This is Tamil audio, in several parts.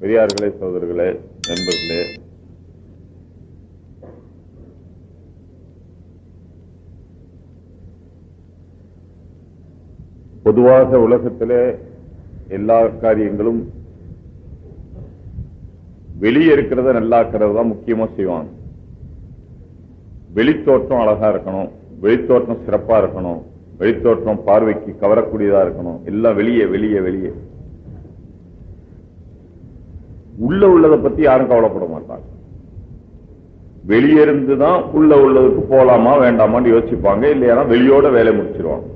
பெரியார்களே சோதர்களே நண்பர்களே. பொதுவாக உலகத்திலே எல்லா காரியங்களும் வெளியே இருக்கிறத நல்லாக்கிறது தான் முக்கியமா செய்வாங்க. வெளித்தோற்றம் அழகா இருக்கணும் வெளித்தோற்றம் சிறப்பா இருக்கணும் வெளித்தோற்றம் பார்வைக்கு கவரக்கூடியதா இருக்கணும். எல்லாம் வெளியே வெளியே வெளியே. உள்ள உள்ளதை பத்தி யாரும் கவலைப்பட மாட்டாங்க. வெளியே இருந்து தான் உள்ள உள்ளதுக்கு போலாமா வேண்டாமான்னு யோசிப்பாங்க. இல்லையா வெளியோட வேலை முடிச்சிருவாங்க.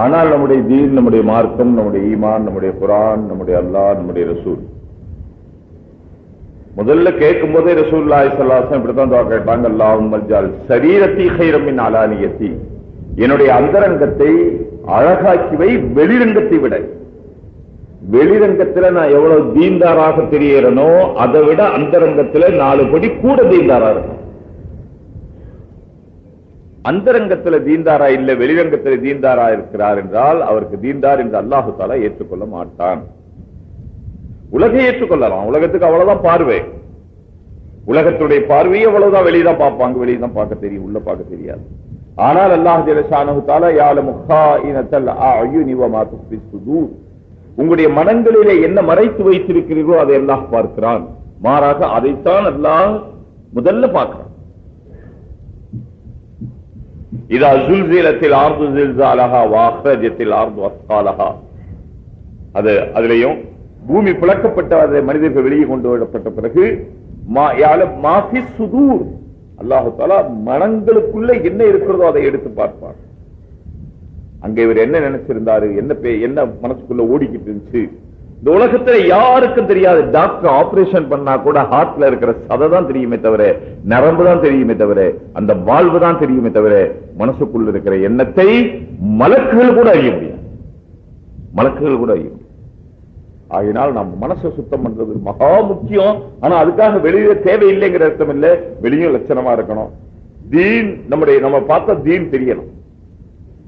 ஆனால் நம்முடைய தீன் நம்முடைய மார்க்கம் நம்முடைய ஈமான் நம்முடைய குரான் நம்முடைய அல்லாஹ் நம்முடைய ரசூல். முதல்ல கேட்கும் போதே ரசூல்லா சல்லாசம் இப்படித்தான் கேட்டாங்க. அல்லாஹும் மல்ஜால் சரீரத்தி ஹைரமின் அலானியத்தி. என்னுடைய அந்தரங்கத்தை அழகாக்கி வை வெளிரங்கத்தை விட. வெளிரங்கத்துல நான் எவ்வளவு தீன்தாராக தெரியறனோ அதை விட அந்தரங்கத்துல நாலு படி கூட தீன்தாரா இருக்கும். அந்தரங்கத்துல தீன்தாரா இல்ல வெளிரங்கத்துல தீன்தாரா இருக்கிறார் என்றால் அவருக்கு தீன்தார் என்று அல்லாஹு தாலா ஏற்றுக்கொள்ள மாட்டான். உலகை ஏற்றுக்கொள்ளலாம். உலகத்துக்கு அவ்வளவுதான் பார்வை. உலகத்துடைய பார்வையை அவ்வளவுதான் வெளியதான் பார்ப்பாங்க வெளியதான் பார்க்க தெரியும். உள்ள பார்க்க தெரியாது. ஆனால் அல்லாஹ் ஜெலசானு தாலா யாழ முஹா இனத்தல் அயுனி வமா சுதூர் உங்களுடைய மனங்களிலே என்ன மறைத்து வைத்திருக்கிறீர்களோ அதை எல்லாம் பார்க்கிறான். மாறாக அதைத்தான் எல்லாம் முதல்ல பார்க்கிறான். இதா ஜுல்சிலத்தில் ஆர்து ஜில்சாலஹா வாக்ரஜத்தில் ஆர்து அஸ்காலஹா. அது அதுலயும் பூமி பிளக்கப்பட்ட அதை மனிதர்கள் வெளியே கொண்டு வரப்பட்ட பிறகு மாஃபி சுதூர். அல்லாஹு தாலா மனங்களுக்குள்ள என்ன இருக்கிறதோ அதை எடுத்து பார்ப்பார் அங்க இவர் என்ன நினைச்சிருந்தாரு? என்ன பே- என்ன மனசுக்குள்ள ஓடிக்கிட்டு இருந்துச்சு? இந்த உலகத்துல யாருக்கும் தெரியாது. டாக்டர் ஆபரேஷன் பண்ணா கூட ஹார்ட்ல இருக்கிற சதை தான் தெரியுமே தவிர நரம்பு தான் தெரியுமே தவிர அந்த வாழ்வு தான் தெரியுமே தவிர மனசுக்குள்ள இருக்கிற எண்ணத்தை மலக்குகள் கூட அறிய முடியாது. மலக்குகள் கூட அறிய முடியாது. ஆகினால் நம்ம மனசை சுத்தம் பண்றது மகா முக்கியம். ஆனா அதுக்காக வெளியில தேவையில்லைங்கிற அர்த்தம் இல்ல. வெளியும் லட்சணமா இருக்கணும். தீன் நம்முடைய நம்ம பார்த்த தீன் தெரியணும்.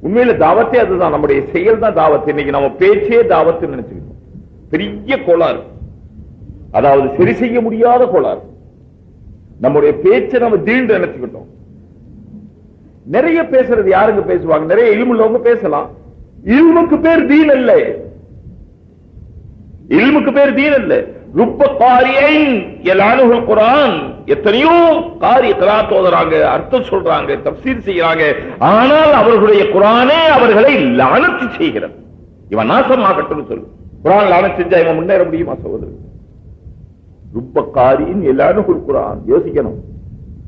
உண்மையில தாவத்தே அதுதான். நம்முடைய செயல் தான் தாவத்து. இன்னைக்கு நம்ம பேச்சே தாவத்து நினைச்சுக்கிட்டோம். பெரிய கோளாறு. அதாவது சரி செய்ய முடியாத கோளாறு. நம்முடைய பேச்சை நம்ம தீண்டு நினைச்சுக்கிட்டோம். நிறைய பேசுறது யாருங்க பேசுவாங்க? நிறைய இல்முள்ளவங்க பேசலாம். இல்முக்கு பேர் தீன் அல்ல. இல்முக்கு பேர் தீன் அல்ல. ருப்ப காரியை எல்லானுகள் குரான் எத்தனையோ காரிய கிராத் ஓதுறாங்க அர்த்தம் சொல்றாங்க தப்சீர் செய்யறாங்க. ஆனால் அவர்களுடைய குரானே அவர்களை லானத்து செய்கிறது. இவன் நாசமாகட்டும் சொல்லு. குரான் லானம் செஞ்சா இவன் முன்னேற முடியுமா சகோதரர்? ருப்ப காரியின் எல்லானுகள் குரான். யோசிக்கணும்.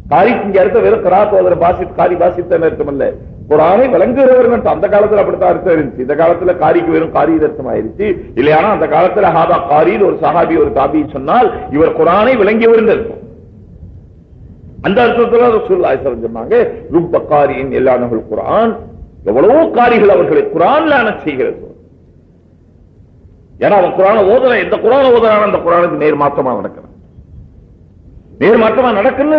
காரிக்கு இங்க இருக்க வெறும் கரா தோதர பாசித் காரி பாசித்தன் இருக்கமல்ல. இல்ல குரானை விளங்குகிறவர்கள் அந்த காலத்துல அப்படித்தான் அர்த்தம் இருந்துச்சு. இந்த காலத்துல காரிக்கு வெறும் காரி அர்த்தம் ஆயிருச்சு. இல்லையானா அந்த காலத்துல ஹாதா காரின்னு ஒரு சஹாபி ஒரு தாபி சொன்னால் இவர் குரானை விளங்கியவர் இருக்கும் அந்த அர்த்தத்துல ரசூலுல்லாஹி சொன்னாங்க ருப்ப காரியின் எல்லானகள் குரான் எவ்வளவோ காரிகள் அவர்களை குரான் லான செய்கிறது. ஏன்னா அவன் குரான ஓதுற எந்த குரான ஓதனான அந்த குரானுக்கு நேர் மாற்றமா நடக்கிறான் நேர்மாற்றமா நடக்குன்னு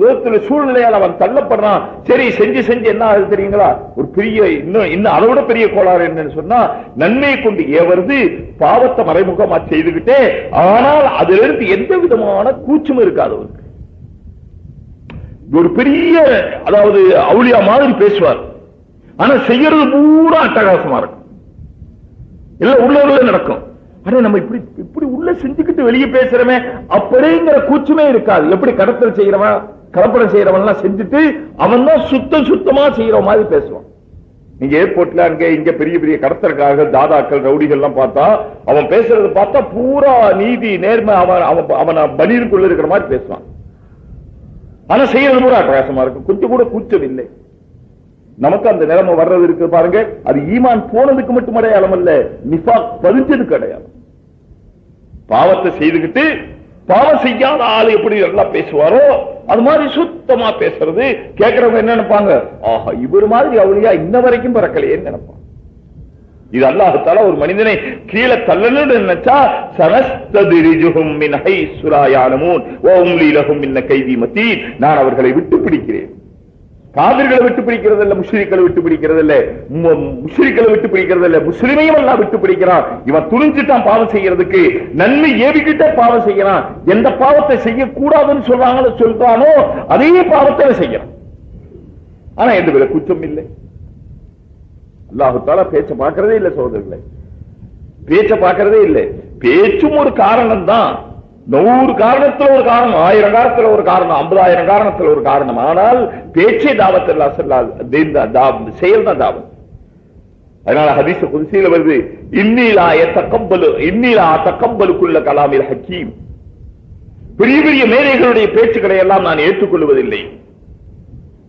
விதத்துல சூழ்நிலையால் அவன் தள்ளப்படுறான். சரி செஞ்சு செஞ்சு என்ன ஆகுது தெரியுங்களா? ஒரு பெரிய இன்னும் இன்னும் அதை விட பெரிய கோளாறு என்னன்னு சொன்னா நன்மையை கொண்டு ஏவருது பாவத்தை மறைமுகமா செய்துகிட்டே ஆனால் அதிலிருந்து எந்த விதமான கூச்சமும் இருக்காது அவருக்கு ஒரு பெரிய அதாவது அவுளியா மாதிரி பேசுவார். ஆனா செய்யறது பூரா அட்டகாசமா இருக்கும். எல்லாம் உள்ளவர்களே நடக்கும். நம்ம இப்படி இப்படி உள்ள செஞ்சுக்கிட்டு வெளியே பேசுறமே அப்படிங்கிற கூச்சமே இருக்காது. எப்படி கடத்தல் செய்யறவன் கலப்படம் செய்யறவன் எல்லாம் செஞ்சுட்டு அவன் தான் சுத்தம் சுத்தமா செய்யற மாதிரி பேசுவான். நீங்க ஏர்போர்ட்ல அங்க இங்க பெரிய பெரிய கடத்தல்காரர்கள் தாதாக்கள் ரவுடிகள் எல்லாம் பார்த்தா அவன் பேசுறது பார்த்தா பூரா நீதி நேர்மை அவன் அவன் அவன பனியனுக்குள்ள இருக்கிற மாதிரி பேசுவான். ஆனா செய்யறது பூரா அட்டகாசமா இருக்கும் கொஞ்சம் கூட கூச்சம் இல்லை. நமக்கு அந்த நிலைமை வர்றது இருக்கு பாருங்க. அது ஈமான் போனதுக்கு மட்டும் அடையாளம் அல்ல. நிஃபாக் பதிஞ்சதுக்கு அடையாளம். பாவத்தை செய்துகிட்டு பாவம் செய்யாத ஆள் எப்படி நல்லா பேசுவாரோ அது மாதிரி சுத்தமா பேசுறது. கேட்கறவங்க என்ன நினைப்பாங்க? ஆஹா இவர் மாதிரி அவளியா இன்ன வரைக்கும் பிறக்கலையேன்னு நினைப்பாங்க. இது அல்லாஹத்தால ஒரு மனிதனை கீழே தள்ளணும்னு நினைச்சா சனஸ்ததிரிஜுகும் மின் ஹை யாலமூன் ஓ உம்லி மின்ன கைதி மத்தி நான் அவர்களை விட்டு பிடிக்கிறேன் காவிர்களை விட்டு பிடிக்கிறது இல்ல முஸ்லிம்களை விட்டு பிடிக்கிறது இல்ல மு- விட்டு பிடிக்கிறது இல்ல முஸ்லிமையும் எல்லாம் விட்டு பிடிக்கிறான். இவன் துணிஞ்சிட்டான் பாவம் செய்யறதுக்கு நன்மை ஏவிக்கிட்டே பாவம் செய்யறான். எந்த பாவத்தை செய்யக்கூடாதுன்னு சொல்றாங்களோ சொல்றானோ அதே பாவத்தை செய்யறான். ஆனா எந்த வித குற்றம் இல்லை. அல்லாஹுத்தால பேச்ச பாக்குறதே இல்ல சோதரர்களே பேச்ச பாக்குறதே இல்லை. பேச்சும் ஒரு காரணம் தான் நூறு காரணத்தில் ஒரு காரணம் ஆயிரம் காரணத்தில் ஒரு காரணம் ஐம்பதாயிரம் காரணத்துல ஒரு காரணம். ஆனால் பேச்சே தாவத்தில் அசல்லால் செயல் தான் தாவம் அதனால ஹதீச குதிசையில் வருது இன்னிலா தக்கம்பலு இன்னிலா தக்கம்பலுக்குள்ள கலாமில் ஹக்கீம். பெரிய பெரிய மேதைகளுடைய பேச்சுக்களை எல்லாம் நான் ஏற்றுக்கொள்வதில்லை.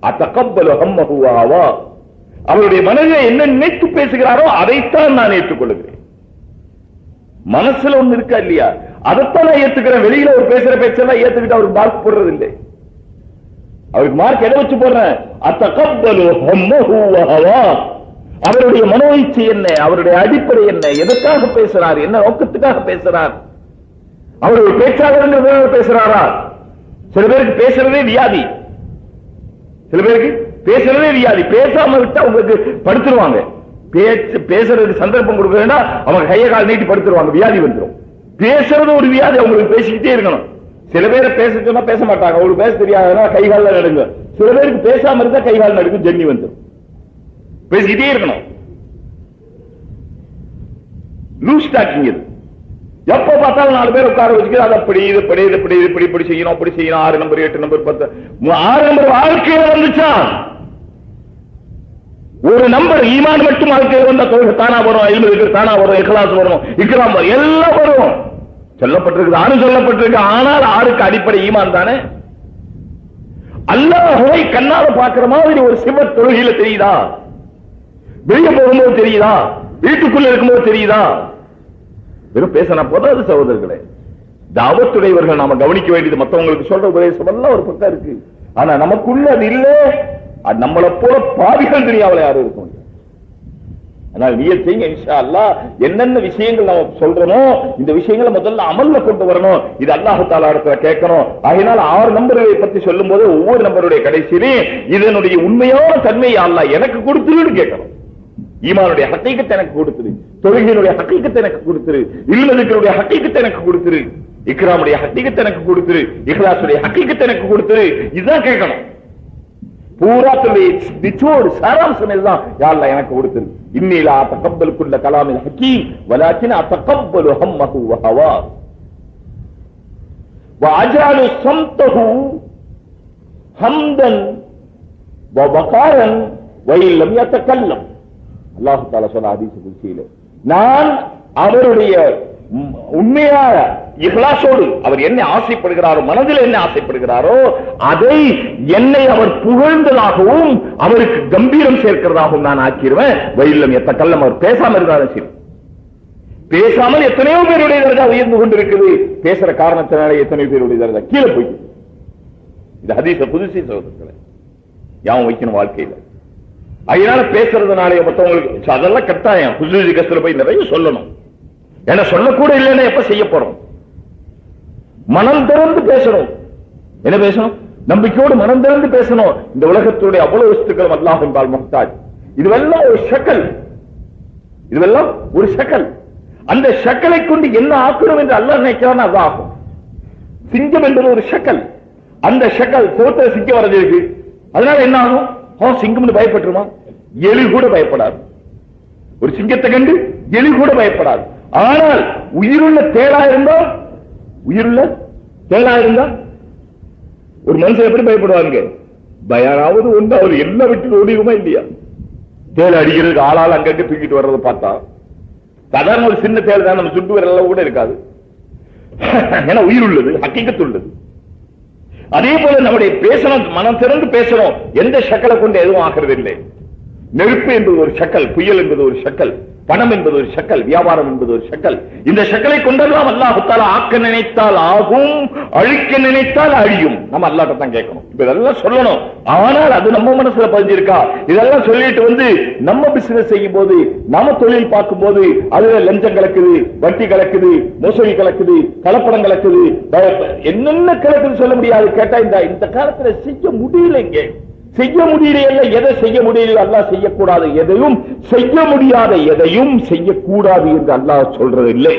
அத்தக்கம்பலு ஹம்மஹுவாவா அவருடைய மனதில் என்ன நினைத்து பேசுகிறாரோ அதைத்தான் நான் ஏற்றுக்கொள்கிறேன். மனசுல ஒண்ணு இருக்கா இல்லையா? அதைத்தான் நான் ஏத்துக்கிறேன். வெளியில ஒரு பேசுற பேச்செல்லாம் ஏத்துக்கிட்டு அவருக்கு மார்க் போடுறது இல்லை அவருக்கு மார்க் எதை வச்சு போடுறேன்? அத்தகப்பலு ஹம்மஹு வஹவா. அவருடைய மனோயிச்சை என்ன? அவருடைய அடிப்படை என்ன? எதற்காக பேசுறார்? என்ன நோக்கத்துக்காக பேசுறார்? அவர் ஒரு பேச்சாளர் பேசுறாரா? சில பேருக்கு பேசுறதே வியாதி. சில பேருக்கு பேசுறதே வியாதி. பேசாம விட்டா உங்களுக்கு படுத்துருவாங்க. பேச்சு பேசுறதுக்கு சந்தர்ப்பம் கொடுக்க அவங்க கையை கால் நீட்டி படுத்துருவாங்க வியாதி வந்துடும் பேசுறது ஒரு வியாதி அவங்களுக்கு பேசிக்கிட்டே இருக்கணும். சில பேரை பேச சொன்னா பேச மாட்டாங்க. அவங்களுக்கு பேச தெரியாதுன்னா கை கால்ல நடுங்க. சில பேருக்கு பேசாம இருந்தா கை கால் நடுக்கும் ஜென்னி வந்துடும் பேசிக்கிட்டே இருக்கணும். லூஸ் டாக்கிங் இது. எப்ப பார்த்தாலும் நாலு பேர் உட்கார வச்சுக்கிறது அது அப்படி இது இப்படி இது இப்படி இது இப்படி இப்படி செய்யணும் அப்படி செய்யணும். ஆறு நம்பர் எட்டு நம்பர் பத்து. ஆறு நம்பர் வாழ்க்கையில வந்துச்சா? ஒரு நம்பர் ஈமான் மட்டும் வாழ்க்கையில் வந்த தொழில் தானா வரும் ஐம்பது தானா வரும் இக்கலாஸ் வரும் இக்கலாம் வரும் எல்லாம் வரும். சொல்லப்பட்டிருக்கு ஆறு சொல்லப்பட்டிருக்கு ஆனால் ஆறுக்கு அடிப்படை ஈமான் தானே? அல்லாஹுவை கண்ணால பாக்குற மாதிரி ஒரு சிவ தொழுகையில தெரியுதா? வெளிய போகும்போது தெரியுதா? வீட்டுக்குள்ள இருக்கும்போது தெரியுதா? வெறும் பேசினா போதாது சகோதரர்களே. தாவத்துடையவர்கள் நாம கவனிக்க வேண்டியது மத்தவங்களுக்கு சொல்ற உபதேசம் எல்லாம் ஒரு பக்கம் இருக்கு. ஆனா நமக்குள்ள அது இல்லை. நம்மளை போல பாவிகள் தெரியாமல யாரும் இருக்க முடியும் ஆனால் நீ செய்யுங்க இன்ஷா அல்லாஹ் என்னென்ன விஷயங்கள் நம்ம சொல்றோமோ இந்த விஷயங்களை முதல்ல அமல்ல கொண்டு வரணும். இது அல்லாஹு தாலா இடத்துல கேட்கணும். ஆகினால் ஆறு நம்பர்களை பத்தி சொல்லும் போது ஒவ்வொரு நம்பருடைய கடைசியிலும் இதனுடைய உண்மையான தன்மையை அல்லாஹ் எனக்கு கொடுத்துருன்னு கேட்கணும். ஈமானுடைய ஹக்கீக்கத்தை எனக்கு கொடுத்துரு. தொழுகையினுடைய ஹக்கீக்கத்தை எனக்கு கொடுத்துரு. இல்லதுக்களுடைய ஹக்கீக்கத்தை எனக்கு கொடுத்துரு. இக்ராமுடைய ஹக்கீக்கத்தை எனக்கு கொடுத்துரு. இஹ்லாசுடைய ஹக்கீக்கத்தை எனக்கு கொடுத்துரு. இதுதான் கேட்கணும். பூராத்துடைய நிச்சோடு சாராம்சம் எல்லாம் யாழ்ல எனக்கு கொடுத்துரு இன்னிலா தகப்பலுக்குள்ள கலாமில் ஹக்கீம் வலாக்கின அத்தகப்பலு ஹம்மஹு வஹவா وأجعل صمته حمدا وبقارا وإن لم يتكلم அல்லாஹு தாலா சொன்ன ஹதீஸ் குல்சியில நான் அவருடைய உண்மையாக உண்மையான இஹ்லாசோடு அவர் என்ன ஆசைப்படுகிறாரோ மனதில் என்ன ஆசைப்படுகிறாரோ அதை என்னை அவர் புகழ்ந்ததாகவும் அவருக்கு கம்பீரம் சேர்க்கிறதாகவும் நான் ஆக்கிடுவேன் வயலில் எத்த கல்லம் அவர் பேசாம இருந்தாலும் சரி. பேசாமல் எத்தனையோ பேருடைய தர்ஜா உயர்ந்து கொண்டிருக்குது. பேசுற காரணத்தினால எத்தனையோ பேருடைய தர்ஜா கீழே போய். இது ஹதீஸ புதுசி சகோதரர்களை யாவும் வைக்கணும் வாழ்க்கையில. அதனால பேசுறதுனாலே மத்தவங்களுக்கு அதெல்லாம் கட்டாயம். புதுசு கஷ்டத்தில் போய் நிறைய சொல்லணும். என்ன சொல்லக்கூட இல்லைன்னா எப்ப செய்ய போறோம்? மனம் திறந்து பேசணும். என்ன பேசணும்? நம்பிக்கையோடு மனம் திறந்து பேசணும். இந்த உலகத்துடைய அவ்வளவு வஸ்துக்களும் அல்லாஹ் என்பால் முக்தாஜ் இதுவெல்லாம் ஒரு ஷக்கல். இதுவெல்லாம் ஒரு ஷக்கல். அந்த ஷக்கலை கொண்டு என்ன ஆக்கணும் என்று அல்லாஹ் நினைக்கிறான் அது ஆகும் சிங்கம் என்பது ஒரு ஷக்கல். அந்த ஷக்கல் சோத்த சிங்கம் வரைஞ்சிருக்கு அதனால என்ன ஆகும்? ஓ சிங்கம்னு பயப்பட்டுருமா? எலி கூட பயப்படாது. ஒரு சிங்கத்தை கண்டு எலி கூட பயப்படாது. ஆனால் உயிருள்ள தேளா இருந்தா உயிருள்ள தேளா இருந்தா ஒரு மனுஷன் எப்படி பயப்படுவாங்க? பயனாவது ஒன்று அவர் என்ன விட்டு ஓடிடுமா இல்லையா? தேல் அடிக்கிறதுக்கு ஆளால் அங்கங்க தூக்கிட்டு வர்றதை பார்த்தா சாதாரண ஒரு சின்ன தேல் தான் நம்ம சுட்டு வரலாம் கூட இருக்காது. ஏன்னா உயிர் உள்ளது ஹக்கீக்கத்து உள்ளது அதே போல நம்முடைய பேசணும் மனம் திறந்து பேசணும். எந்த சக்கலை கொண்டு எதுவும் ஆகிறது இல்லை நெருப்பு என்பது ஒரு சக்கல் புயல் என்பது ஒரு சக்கல். பணம் என்பது ஒரு சக்கல் வியாபாரம் என்பது ஒரு சக்கல் இந்த சக்கலை கொண்டெல்லாம் அல்லாஹுத்தால ஆக்க நினைத்தால் ஆகும் அழிக்க நினைத்தால் அழியும். நம்ம அல்லாட்ட தான் கேட்கணும். இப்ப இதெல்லாம் சொல்லணும். ஆனால் அது நம்ம மனசுல பதிஞ்சிருக்கா? இதெல்லாம் சொல்லிட்டு வந்து நம்ம பிசினஸ் செய்யும் போது நம்ம தொழில் பார்க்கும் போது அதுல லஞ்சம் கலக்குது வட்டி கலக்குது மோசடி கலக்குது கலப்படம் கலக்குது. என்னென்ன கலக்குன்னு சொல்ல முடியாது. கேட்டா இந்த இந்த காலத்துல செய்ய முடியலைங்க. செய்ய முடியல எதை செய்ய முடியல அல்லாஹ் செய்யக்கூடாது எதையும் செய்ய முடியாத எதையும் செய்யக்கூடாது என்று அல்லாஹ் சொல்றது இல்லை